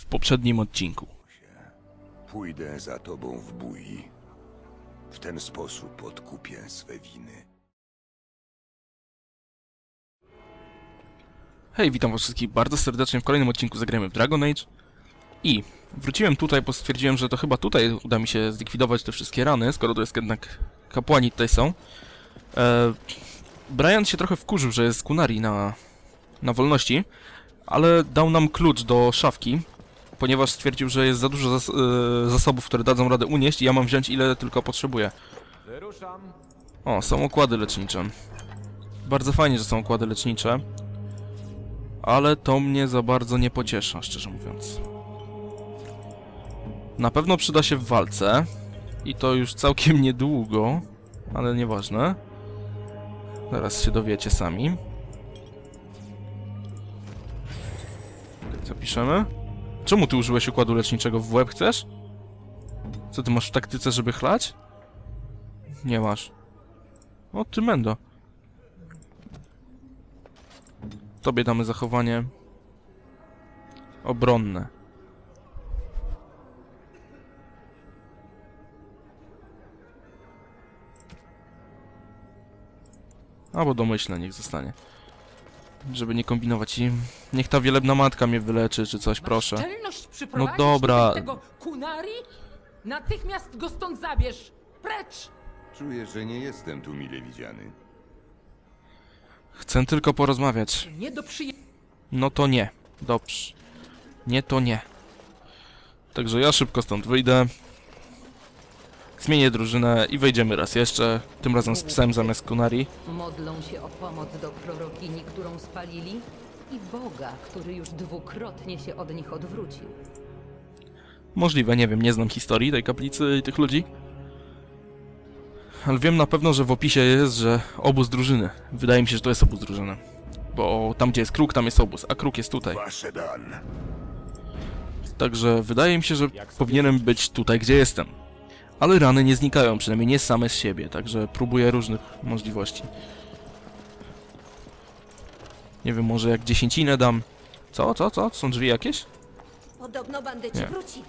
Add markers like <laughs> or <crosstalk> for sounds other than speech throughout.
w poprzednim odcinku. Pójdę za tobą w bój. W ten sposób odkupię swe winy. Hej, witam was wszystkich bardzo serdecznie w kolejnym odcinku Zagrajmy w Dragon Age. I wróciłem tutaj, bo stwierdziłem, że to chyba tutaj uda mi się zlikwidować te wszystkie rany, skoro to jest jednak kapłani tutaj są. E, Brian się trochę wkurzył, że jest Kunari na, na wolności, ale dał nam klucz do szafki, ponieważ stwierdził, że jest za dużo zas e, zasobów, które dadzą radę unieść i ja mam wziąć ile tylko potrzebuję. O, są okłady lecznicze. Bardzo fajnie, że są okłady lecznicze. Ale to mnie za bardzo nie pociesza, szczerze mówiąc. Na pewno przyda się w walce. I to już całkiem <laughs> niedługo. Ale nieważne. Zaraz się dowiecie sami. Co piszemy? Czemu ty użyłeś układu leczniczego w łeb chcesz? Co ty masz w taktyce, żeby chlać? Nie masz. O, ty mendo. Tobie damy zachowanie obronne. Albo domyślne niech zostanie. Żeby nie kombinować i niech ta wielebna matka mnie wyleczy czy coś, proszę. No dobra. tego kunari? Natychmiast go stąd zabierz! Precz! Czuję, że nie jestem tu mile widziany. Chcę tylko porozmawiać. Nie do przyje... No to nie. Dobrze. Nie to nie. Także ja szybko stąd wyjdę. Zmienię drużynę i wejdziemy raz jeszcze. Tym razem z psem zamiast Kunari. Modlą się o pomoc do prorokini, którą spalili i Boga, który już dwukrotnie się od nich odwrócił. Możliwe, nie wiem, nie znam historii tej kaplicy i tych ludzi. Ale wiem na pewno, że w opisie jest, że obóz drużyny. Wydaje mi się, że to jest obóz drużyny. Bo tam, gdzie jest kruk, tam jest obóz, a kruk jest tutaj. Także wydaje mi się, że powinienem być tutaj, gdzie jestem. Ale rany nie znikają, przynajmniej nie same z siebie, także próbuję różnych możliwości. Nie wiem, może jak dziesięcinę dam. Co, co, co? Są drzwi jakieś? Podobno bandyci Nie. wrócili.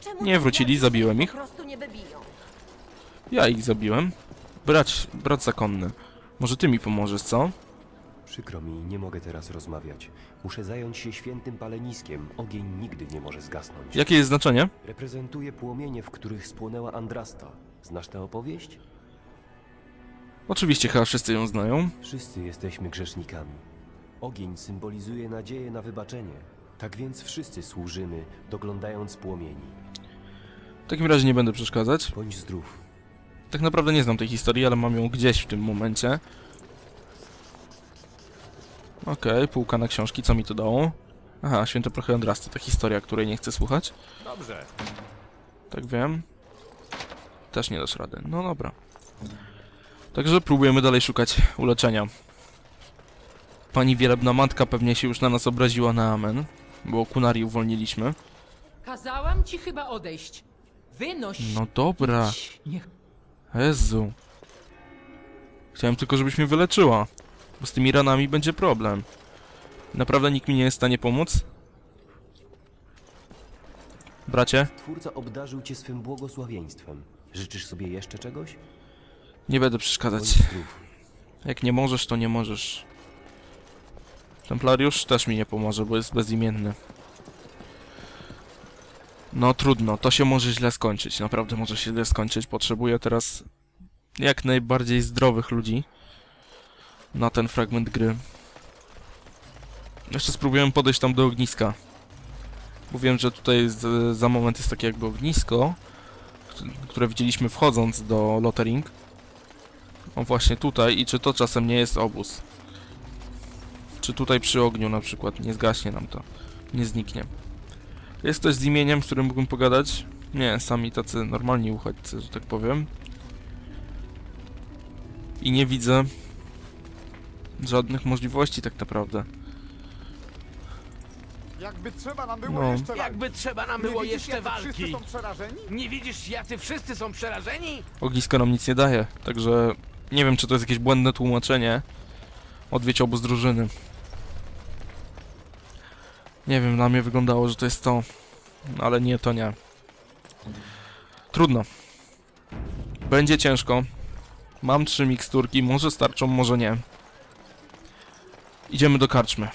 Czemu Nie tak wrócili, zabiłem ich. Ja ich zabiłem. Brać, brat zakonny. Może ty mi pomożesz, co? Przykro mi, nie mogę teraz rozmawiać. Muszę zająć się świętym paleniskiem. Ogień nigdy nie może zgasnąć. Jakie jest znaczenie? Reprezentuję płomienie, w których spłonęła Andrasta. Znasz tę opowieść? Oczywiście chyba wszyscy ją znają. Wszyscy jesteśmy grzesznikami. Ogień symbolizuje nadzieję na wybaczenie. Tak więc wszyscy służymy, doglądając płomieni. W takim razie nie będę przeszkadzać. Bądź zdrów. Tak naprawdę nie znam tej historii, ale mam ją gdzieś w tym momencie. Okej, półka na książki, co mi to dało? Aha, Święte Prochy Andrasty, ta historia, której nie chcę słuchać. Dobrze. Tak wiem. Też nie dasz rady. No dobra. Także próbujemy dalej szukać uleczenia. Pani wielebna matka pewnie się już na nas obraziła na amen, bo Kunari uwolniliśmy. Kazałam ci chyba odejść. Wynoś No dobra, Jezu. Chciałem tylko, żebyś mnie wyleczyła, bo z tymi ranami będzie problem. Naprawdę nikt mi nie jest w stanie pomóc? Bracie, Twórca obdarzył cię swym błogosławieństwem. Życzysz sobie jeszcze czegoś? nie będę przeszkadzać. Jak nie możesz, to nie możesz. Templariusz też mi nie pomoże, bo jest bezimienny. No trudno, to się może źle skończyć. Naprawdę może się źle skończyć. Potrzebuję teraz jak najbardziej zdrowych ludzi na ten fragment gry. Jeszcze spróbuję podejść tam do ogniska. Bo wiem, że tutaj z, za moment jest takie jakby ognisko, kt- które widzieliśmy wchodząc do Lottering. O właśnie tutaj i czy to czasem nie jest obóz? Czy tutaj przy ogniu na przykład nie zgaśnie nam to? Nie zniknie. Jest ktoś z imieniem, z którym mógłbym pogadać? Nie, sami tacy normalni uchodźcy, że tak powiem. I nie widzę żadnych możliwości tak naprawdę. Jakby trzeba nam było No. jeszcze walki. Jakby trzeba nam Nie było widzisz, jeszcze jacy Wszyscy walki. są przerażeni? Nie widzisz, jacy wszyscy są przerażeni? Ognisko nam nic nie daje, także nie wiem, czy to jest jakieś błędne tłumaczenie. Odwiedź obóz drużyny. Nie wiem, na mnie wyglądało, że to jest to. Ale nie, to nie. Trudno. Będzie ciężko. Mam trzy miksturki, może starczą, może nie. Idziemy do karczmy.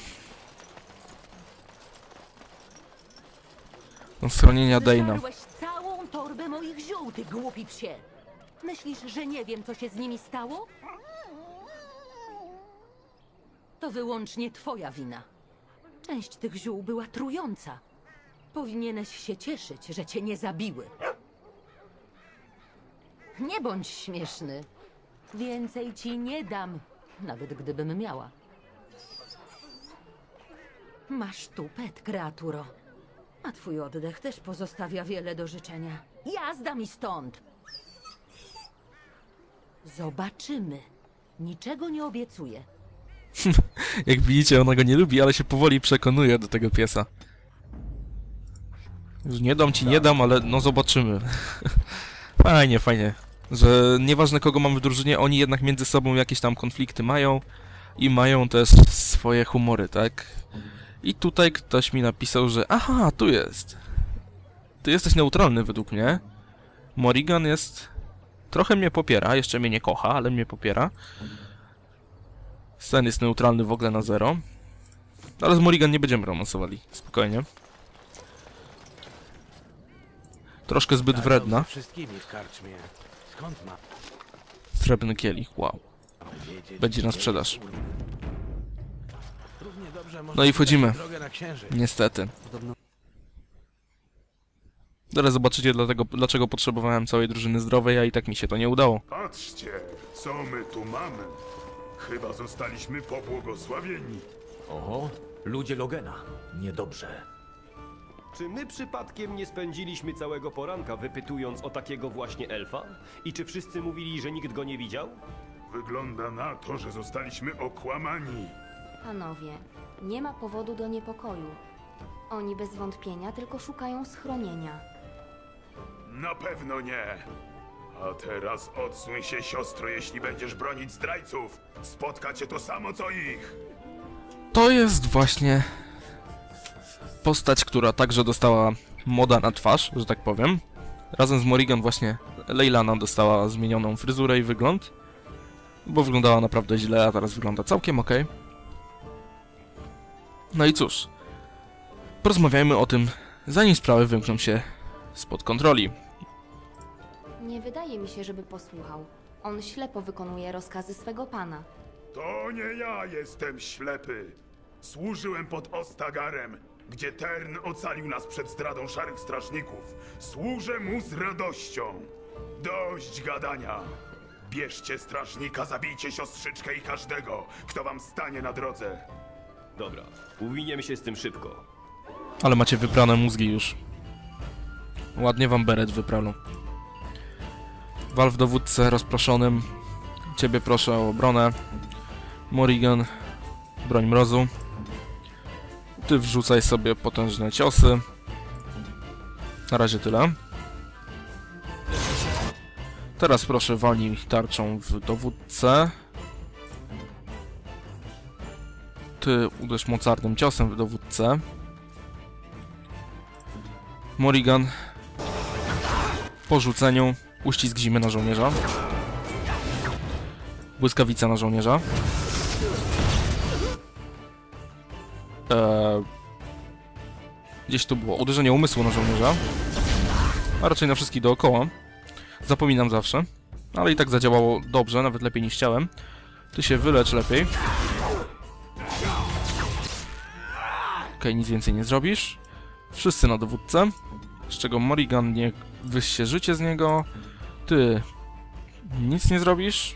Do schronienia Dejna. Wyżarłeś całą torbę moich ziół, ty głupi psie. Myślisz, że nie wiem, co się z nimi stało? To wyłącznie twoja wina. Część tych ziół była trująca. Powinieneś się cieszyć, że cię nie zabiły. Nie bądź śmieszny. Więcej ci nie dam, nawet gdybym miała. Masz tupet, kreaturo. A twój oddech też pozostawia wiele do życzenia. Jazda mi stąd! Zobaczymy. Niczego nie obiecuję. <laughs> Jak widzicie, ona go nie lubi, ale się powoli przekonuje do tego piesa. Że nie dam ci, nie dam, ale no zobaczymy. <laughs> fajnie, fajnie. Że nieważne kogo mamy w drużynie, oni jednak między sobą jakieś tam konflikty mają i mają też swoje humory, tak? I tutaj ktoś mi napisał, że aha, tu jest. Ty jesteś neutralny według mnie. Morrigan jest... Trochę mnie popiera, jeszcze mnie nie kocha, ale mnie popiera. Stan jest neutralny w ogóle na zero. Ale z Morrigan nie będziemy romansowali. Spokojnie. Troszkę zbyt wredna. Srebrny kielich, wow. Będzie na sprzedaż. No i wchodzimy. Niestety. Zaraz zobaczycie dlatego, dlaczego potrzebowałem całej drużyny zdrowej, a i tak mi się to nie udało. Patrzcie, co my tu mamy. Chyba zostaliśmy pobłogosławieni. Oho, ludzie Logena. Niedobrze. Czy my przypadkiem nie spędziliśmy całego poranka wypytując o takiego właśnie elfa? I czy wszyscy mówili, że nikt go nie widział? Wygląda na to, że zostaliśmy okłamani. Panowie, nie ma powodu do niepokoju. Oni bez wątpienia tylko szukają schronienia. Na pewno nie. A teraz odsuń się, siostro, jeśli będziesz bronić zdrajców. Spotka cię to samo, co ich. To jest właśnie postać, która także dostała moda na twarz, że tak powiem. Razem z Morrigan właśnie Leilana dostała zmienioną fryzurę i wygląd. Bo wyglądała naprawdę źle, a teraz wygląda całkiem ok. No i cóż. Porozmawiajmy o tym, zanim sprawy wymkną się spod kontroli. Nie wydaje mi się, żeby posłuchał. On ślepo wykonuje rozkazy swego pana. To nie ja jestem ślepy. Służyłem pod Ostagarem, gdzie Tern ocalił nas przed zdradą szarych strażników. Służę mu z radością. Dość gadania. Bierzcie strażnika, zabijcie siostrzyczkę i każdego, kto wam stanie na drodze. Dobra, uwiniemy się z tym szybko. Ale macie wyprane mózgi już. Ładnie wam beret wyprano. Wal w dowódcę rozproszonym. Ciebie proszę o obronę. Morrigan, broń mrozu. Ty wrzucaj sobie potężne ciosy. Na razie tyle. Teraz proszę walnij tarczą w dowódcę. Ty uderz mocarnym ciosem w dowódcę. Morrigan po rzuceniu uścisk zimy na żołnierza. Błyskawica na żołnierza. Eee, gdzieś tu było uderzenie umysłu na żołnierza. A raczej na wszystkich dookoła. Zapominam zawsze. Ale i tak zadziałało dobrze, nawet lepiej niż chciałem. Ty się wylecz lepiej. Okej, nic więcej nie zrobisz. Wszyscy na dowódcę. Z czego Morrigan nie wyście życie z niego. Ty nic nie zrobisz.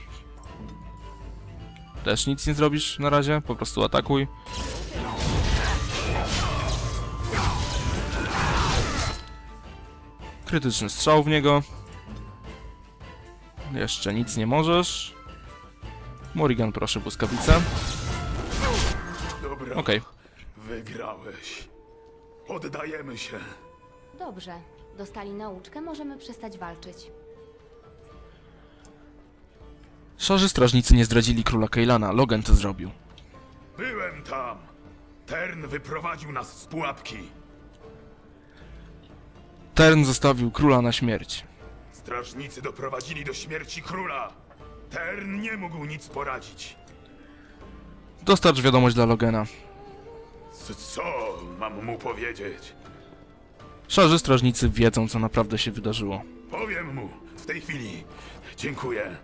Też nic nie zrobisz na razie, po prostu atakuj. Krytyczny strzał w niego. Jeszcze nic nie możesz. Morrigan, proszę, błyskawicę. Okej. Wygrałeś. Poddajemy się. Dobrze, dostali nauczkę, możemy przestać walczyć. Szarzy strażnicy nie zdradzili króla Keilana, Logan to zrobił. Byłem tam. Tern wyprowadził nas z pułapki. Tern zostawił króla na śmierć. Strażnicy doprowadzili do śmierci króla. Tern nie mógł nic poradzić. Dostarcz wiadomość dla Logena. Co mam mu powiedzieć? Szarzy strażnicy wiedzą, co naprawdę się wydarzyło. Powiem mu w tej chwili. Dziękuję.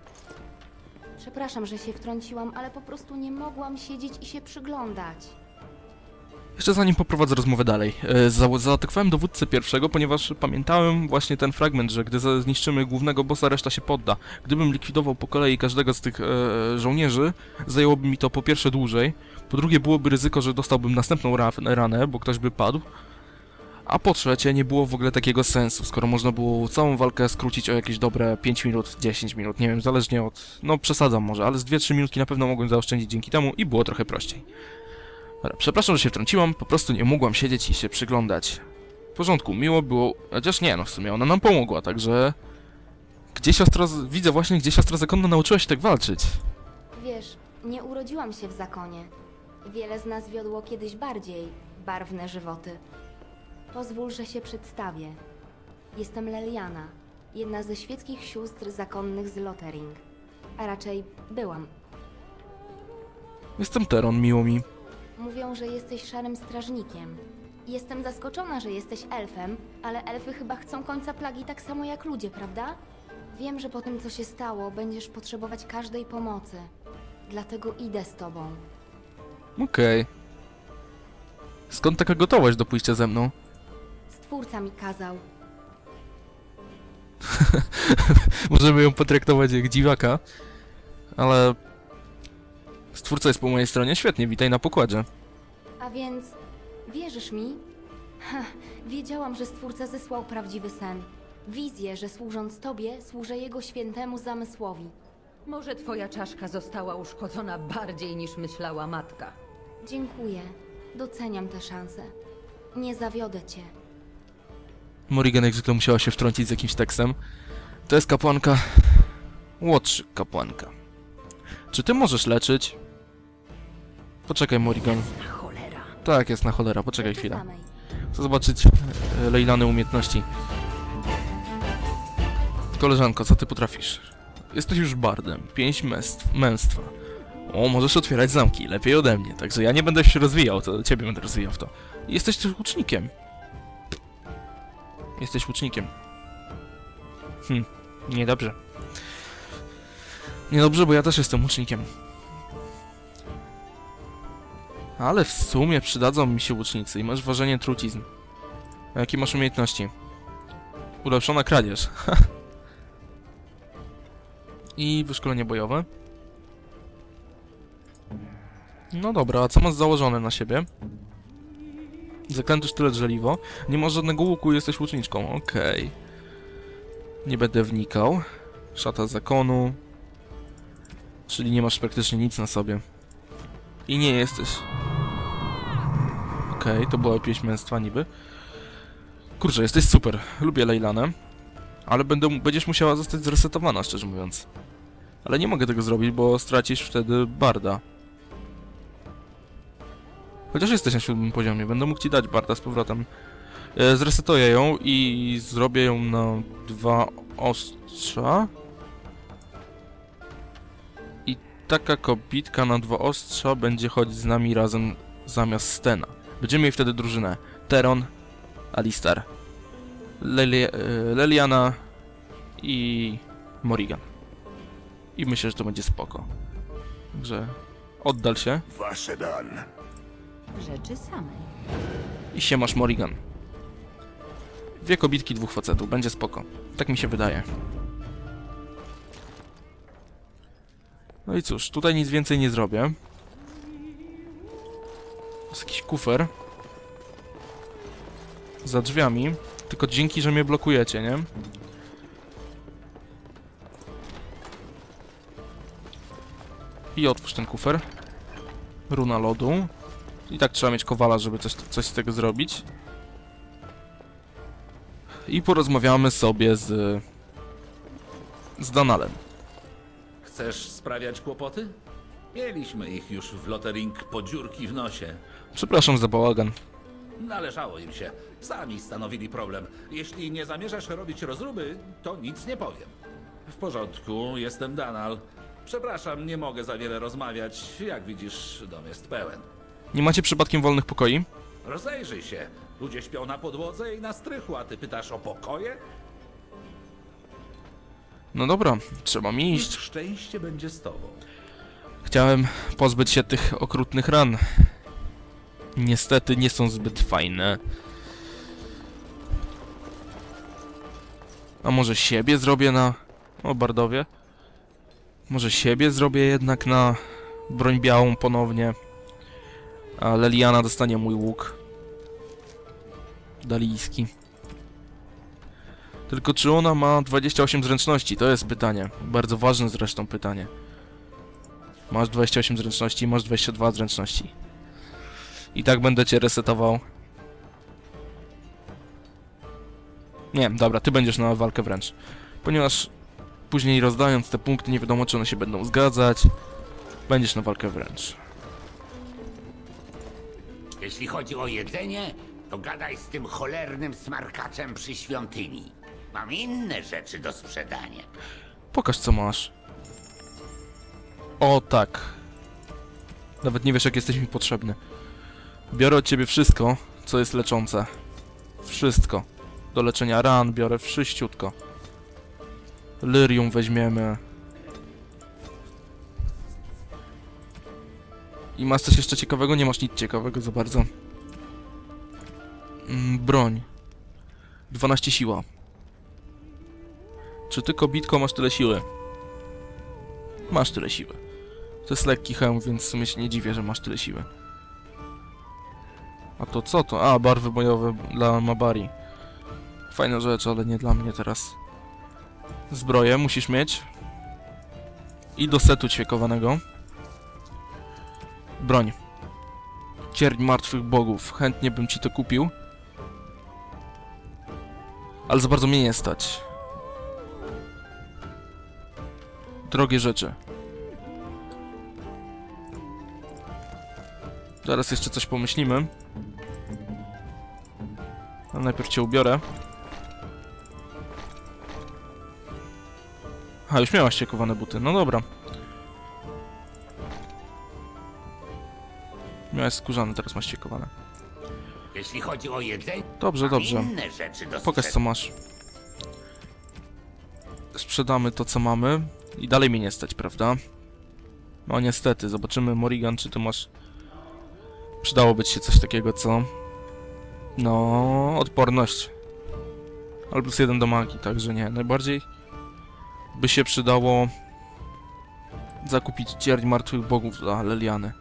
Przepraszam, że się wtrąciłam, ale po prostu nie mogłam siedzieć i się przyglądać. Jeszcze zanim poprowadzę rozmowę dalej, e, za- zaatakowałem dowódcę pierwszego, ponieważ pamiętałem właśnie ten fragment, że gdy zniszczymy głównego bossa, reszta się podda. Gdybym likwidował po kolei każdego z tych e, żołnierzy, zajęłoby mi to po pierwsze dłużej, po drugie byłoby ryzyko, że dostałbym następną ra ranę, bo ktoś by padł, a po trzecie nie było w ogóle takiego sensu, skoro można było całą walkę skrócić o jakieś dobre 5 minut, 10 minut, nie wiem, zależnie od... no przesadzam może, ale z 2-3 minutki na pewno mogłem zaoszczędzić dzięki temu i było trochę prościej. Dobra, przepraszam, że się wtrąciłam, po prostu nie mogłam siedzieć i się przyglądać. W porządku, miło było, chociaż nie, no w sumie ona nam pomogła, także... Gdzie siostra, widzę właśnie, gdzie siostra zakonna nauczyła się tak walczyć. Wiesz, nie urodziłam się w zakonie. Wiele z nas wiodło kiedyś bardziej barwne żywoty. Pozwól, że się przedstawię. Jestem Leliana, jedna ze świeckich sióstr zakonnych z Lothering. A raczej byłam. Jestem Teron, miło mi. Mówią, że jesteś szarym strażnikiem. Jestem zaskoczona, że jesteś elfem, ale elfy chyba chcą końca plagi tak samo jak ludzie, prawda? Wiem, że po tym, co się stało, będziesz potrzebować każdej pomocy. Dlatego idę z tobą. Okej. Skąd taka gotowość do pójścia ze mną? Stwórca mi kazał. <laughs> Możemy ją potraktować jak dziwaka, ale... Stwórca jest po mojej stronie, świetnie, witaj na pokładzie. A więc wierzysz mi? Ha, wiedziałam, że Stwórca zesłał prawdziwy sen. Wizję, że służąc tobie, służę jego świętemu zamysłowi. Może twoja czaszka została uszkodzona bardziej niż myślała matka. Dziękuję. Doceniam tę szansę. Nie zawiodę cię. Morrigan jak zwykle musiała się wtrącić z jakimś tekstem. To jest kapłanka... Łotrzyk kapłanka. Czy ty możesz leczyć? Poczekaj, Morrigan. Cholera. Tak, jest na cholera, poczekaj chwilę. samej. Chcę zobaczyć e, Leilany umiejętności. Koleżanko, co ty potrafisz? Jesteś już bardem. Pięć męstw, męstwa. O, możesz otwierać zamki, lepiej ode mnie, także ja nie będę się rozwijał, to ciebie będę rozwijał w to. Jesteś też łucznikiem. Jesteś łucznikiem. Hm, niedobrze. Niedobrze, bo ja też jestem łucznikiem. Ale w sumie przydadzą mi się łucznicy i masz ważenie trucizn. A jakie masz umiejętności? Ulepszona kradzież. <laughs> I wyszkolenie bojowe. No dobra, a co masz założone na siebie? Zaklęty sztylet żeliwo. Nie masz żadnego łuku, jesteś łuczniczką. Okej. Nie będę wnikał. Szata zakonu. Czyli nie masz praktycznie nic na sobie. I nie jesteś Okej, to była pieśń męstwa niby. Kurczę, jesteś super. Lubię Lejlanę. Ale będę, będziesz musiała zostać zresetowana, szczerze mówiąc. Ale nie mogę tego zrobić, bo stracisz wtedy Barda. Chociaż jesteś na siódmym poziomie, będę mógł ci dać Barda z powrotem. E, zresetuję ją i zrobię ją na dwa ostrza. I taka kobitka na dwa ostrza będzie chodzić z nami razem zamiast Stena. Będziemy mieli wtedy drużynę Teron, Alistar, e, Leliana i Morrigan. I myślę, że to będzie spoko. Także oddal się Wasze. Rzeczy samej. i się masz Morrigan. Dwie kobitki, dwóch facetów, będzie spoko. Tak mi się wydaje. No i cóż, tutaj nic więcej nie zrobię. Jest jakiś kufer. Za drzwiami. Tylko dzięki, że mnie blokujecie, nie? I otwórz ten kufer. Runa lodu. I tak trzeba mieć kowala, żeby coś, coś z tego zrobić. I porozmawiamy sobie z... z Danalem. Chcesz sprawiać kłopoty? Mieliśmy ich już w Lottering po dziurki w nosie. Przepraszam za bałagan. Należało im się. Sami stanowili problem. Jeśli nie zamierzasz robić rozruby, to nic nie powiem. W porządku, jestem Danal. Przepraszam, nie mogę za wiele rozmawiać. Jak widzisz, dom jest pełen. Nie macie przypadkiem wolnych pokoi? Rozejrzyj się. Ludzie śpią na podłodze i na strychu, a ty pytasz o pokoje? No dobra, trzeba mi iść. szczęście będzie z tobą. Chciałem pozbyć się tych okrutnych ran. Niestety nie są zbyt fajne. A może siebie zrobię na... O, Bardowie. Może siebie zrobię jednak na broń białą ponownie. A Leliana dostanie mój łuk. Dalijski. Tylko czy ona ma 28 zręczności? To jest pytanie. Bardzo ważne zresztą pytanie. Masz 28 zręczności, masz 22 zręczności. I tak będę cię resetował. Nie, dobra, ty będziesz na walkę wręcz. Ponieważ później rozdając te punkty, nie wiadomo czy one się będą zgadzać. Będziesz na walkę wręcz. Jeśli chodzi o jedzenie, to gadaj z tym cholernym smarkaczem przy świątyni. Mam inne rzeczy do sprzedania. Pokaż co masz. O tak. Nawet nie wiesz jak jesteś mi potrzebny. Biorę od ciebie wszystko, co jest leczące. Wszystko. Do leczenia ran biorę wszyściutko. Lyrium weźmiemy. I masz coś jeszcze ciekawego? Nie masz nic ciekawego za bardzo. Mm, broń. 12 siła. Czy ty, kobitko, masz tyle siły? Masz tyle siły. To jest lekki hełm, więc w sumie się nie dziwię, że masz tyle siły. A to co to? A, barwy bojowe dla Mabari. Fajna rzecz, ale nie dla mnie teraz. Zbroję musisz mieć. I do setu ćwiekowanego. Broń. Cierń martwych bogów. Chętnie bym ci to kupił. Ale za bardzo mnie nie stać. drogie rzeczy. Zaraz jeszcze coś pomyślimy. Ale najpierw cię ubiorę. A, już miałaś ciekowane buty. No dobra. Miałaś skórzane, teraz masz ciekowane. Jeśli chodzi o jedzenie, Dobrze, dobrze. Pokaż co masz. Sprzedamy to co mamy. I dalej mnie nie stać, prawda? No niestety, zobaczymy Morrigan, czy ty masz... Przydałoby ci się coś takiego, co? No, odporność. Ale plus jeden do magii, także nie. Najbardziej by się przydało zakupić cierń martwych bogów dla Leliany.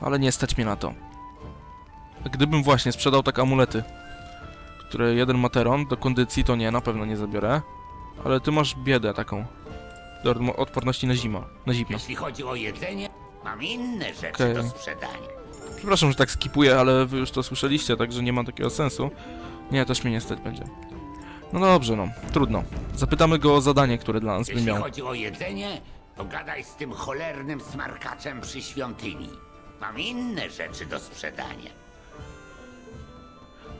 Ale nie stać mnie na to. Gdybym właśnie sprzedał tak amulety, które jeden materon do kondycji, to nie, na pewno nie zabiorę. Ale ty masz biedę taką. Do odporności na zimę. Na zimno. Jeśli chodzi o jedzenie, mam inne rzeczy Okej. do sprzedania. Przepraszam, że tak skipuję, ale wy już to słyszeliście, także nie ma takiego sensu. Nie, też mnie nie stać będzie. No dobrze, no. Trudno. Zapytamy go o zadanie, które dla nas by Jeśli miał. chodzi o jedzenie, to gadaj z tym cholernym smarkaczem przy świątyni. Mam inne rzeczy do sprzedania.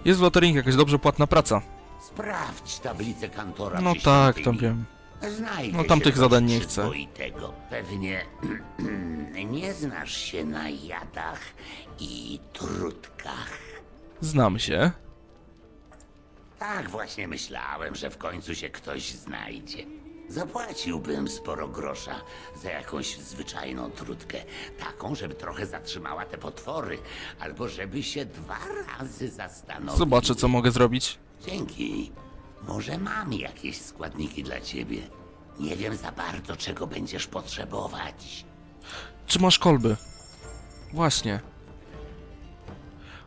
Jest w loterii jakaś dobrze płatna praca. Sprawdź tablicę kantora No przy tak, to świątyni. wiem. Znajdzie No tamtych zadań nie chcę. przyzwoitego. Pewnie <clears throat> nie znasz się na jadach i trutkach. Znam się. Tak właśnie myślałem, że w końcu się ktoś znajdzie. Zapłaciłbym sporo grosza za jakąś zwyczajną trutkę. Taką, żeby trochę zatrzymała te potwory. Albo żeby się dwa razy zastanowił. Zobaczę, co mogę zrobić. Dzięki. Może mam jakieś składniki dla ciebie. Nie wiem za bardzo, czego będziesz potrzebować. Czy masz kolby? Właśnie.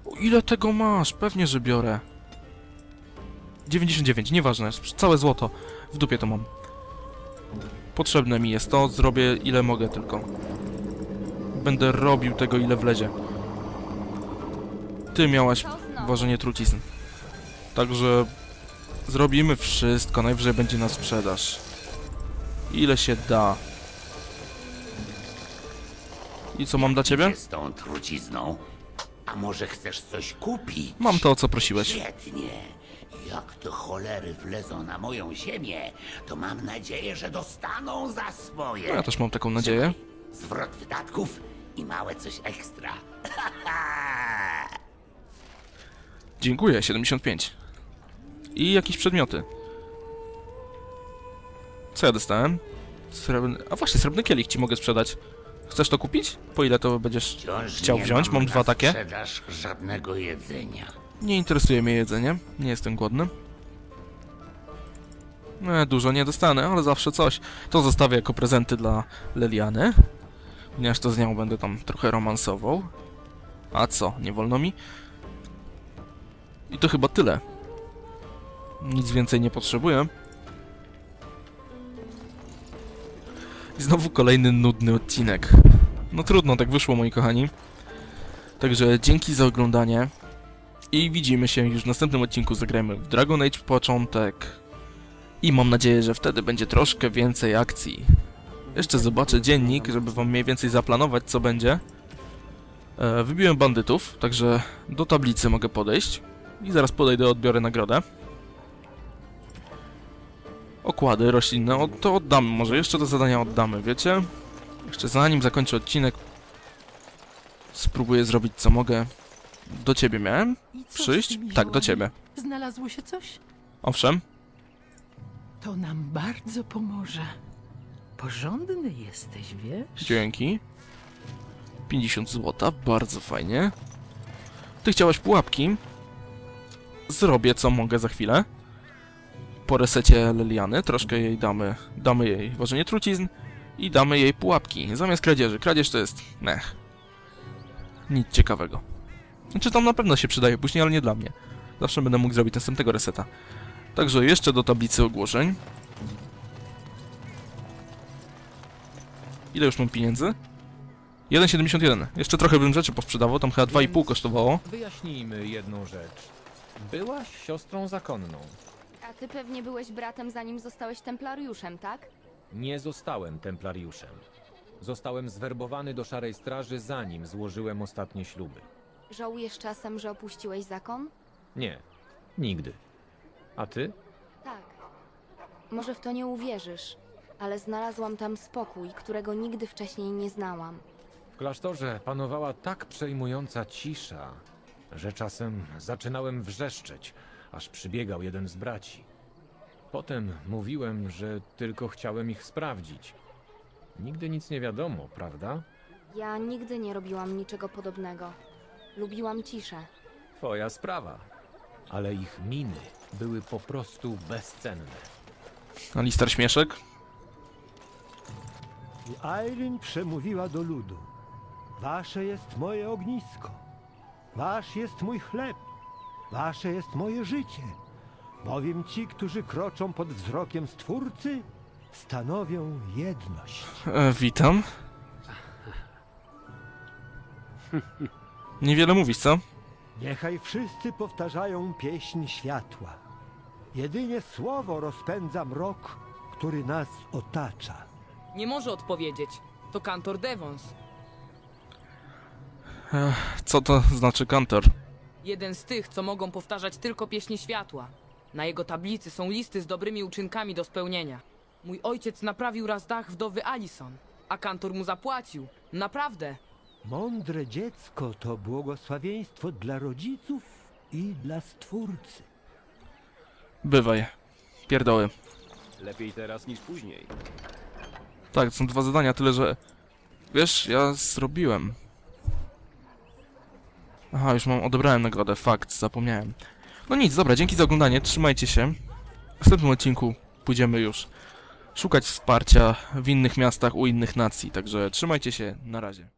O ile tego masz? Pewnie, że biorę. 99, nieważne, całe złoto. W dupie to mam. Potrzebne mi jest to, zrobię ile mogę tylko. Będę robił tego ile wlezie. Ty miałaś ważenie trucizn. Także zrobimy wszystko, najwyżej będzie na sprzedaż. Ile się da. I co mam dla ciebie? Z tą trucizną A może chcesz coś kupić? Mam to, o co prosiłeś. Świetnie. Jak te cholery wlezą na moją ziemię, to mam nadzieję, że dostaną za swoje. No, ja też mam taką nadzieję. Zwrot wydatków i małe coś ekstra. <laughs> Dziękuję, 75. I jakieś przedmioty. Co ja dostałem? Srebrny... A właśnie, srebrny kielich ci mogę sprzedać. Chcesz to kupić? Po ile to będziesz Wciąż chciał nie wziąć? Mam na dwa takie. sprzedaż żadnego jedzenia. Nie interesuje mnie jedzenie. Nie jestem głodny. E, dużo nie dostanę, ale zawsze coś. To zostawię jako prezenty dla Leliany. Ponieważ to z nią będę tam trochę romansował. A co? Nie wolno mi? I to chyba tyle. Nic więcej nie potrzebuję. I znowu kolejny nudny odcinek. No trudno, tak wyszło moi kochani. Także dzięki za oglądanie. I widzimy się już w następnym odcinku. Zagrajmy w Dragon Age początek. I mam nadzieję, że wtedy będzie troszkę więcej akcji. Jeszcze zobaczę dziennik, żeby wam mniej więcej zaplanować co będzie. E, wybiłem bandytów, także do tablicy mogę podejść. I zaraz podejdę, odbiorę nagrodę. Okłady roślinne, o, to oddamy, może jeszcze te zadania oddamy, wiecie? Jeszcze zanim zakończę odcinek, spróbuję zrobić co mogę. Do ciebie miałem przyjść? Tak, do ciebie. Znalazło się coś? Owszem. To nam bardzo pomoże. Porządny jesteś, wiesz? Dzięki. 50 zł, bardzo fajnie. Ty chciałaś pułapki. Zrobię co mogę za chwilę. Po resecie Leliany troszkę jej damy, damy jej ważenie trucizn i damy jej pułapki. Zamiast kradzieży. Kradzież to jest... mech. Nic ciekawego. Znaczy tam na pewno się przydaje później, ale nie dla mnie. Zawsze będę mógł zrobić następnego reseta. Także jeszcze do tablicy ogłoszeń. Ile już mam pieniędzy? 1,71. Jeszcze trochę bym rzeczy posprzedawał, tam chyba 2,5 kosztowało. Wyjaśnijmy jedną rzecz. Byłaś siostrą zakonną. A ty pewnie byłeś bratem zanim zostałeś templariuszem, tak? Nie zostałem templariuszem. Zostałem zwerbowany do Szarej Straży zanim złożyłem ostatnie śluby. Żałujesz czasem, że opuściłeś zakon? Nie, nigdy. A ty? Tak. Może w to nie uwierzysz, ale znalazłam tam spokój, którego nigdy wcześniej nie znałam. W klasztorze panowała tak przejmująca cisza, że czasem zaczynałem wrzeszczeć, aż przybiegał jeden z braci. Potem mówiłem, że tylko chciałem ich sprawdzić. Nigdy nic nie wiadomo, prawda? Ja nigdy nie robiłam niczego podobnego. Lubiłam ciszę. Twoja sprawa. Ale ich miny były po prostu bezcenne. Alistar Śmieszek. I Aileen przemówiła do ludu. Wasze jest moje ognisko. Wasz jest mój chleb. Wasze jest moje życie. Bowiem ci, którzy kroczą pod wzrokiem Stwórcy, stanowią jedność. E, witam. <laughs> Niewiele mówisz, co? Niechaj wszyscy powtarzają pieśń światła. Jedynie słowo rozpędza mrok, który nas otacza. Nie może odpowiedzieć. To kantor Devons. Ech, co to znaczy kantor? Jeden z tych, co mogą powtarzać tylko pieśni światła. Na jego tablicy są listy z dobrymi uczynkami do spełnienia. Mój ojciec naprawił raz dach wdowy Alison, a kantor mu zapłacił. Naprawdę. Mądre dziecko to błogosławieństwo dla rodziców i dla Stwórcy. Bywaj. Pierdoły. Lepiej teraz niż później. Tak, są dwa zadania, tyle że... Wiesz, ja zrobiłem. Aha, już mam, odebrałem nagrodę, fakt, zapomniałem. No nic, dobra, dzięki za oglądanie, trzymajcie się. W następnym odcinku pójdziemy już szukać wsparcia w innych miastach, u innych nacji, także trzymajcie się, na razie.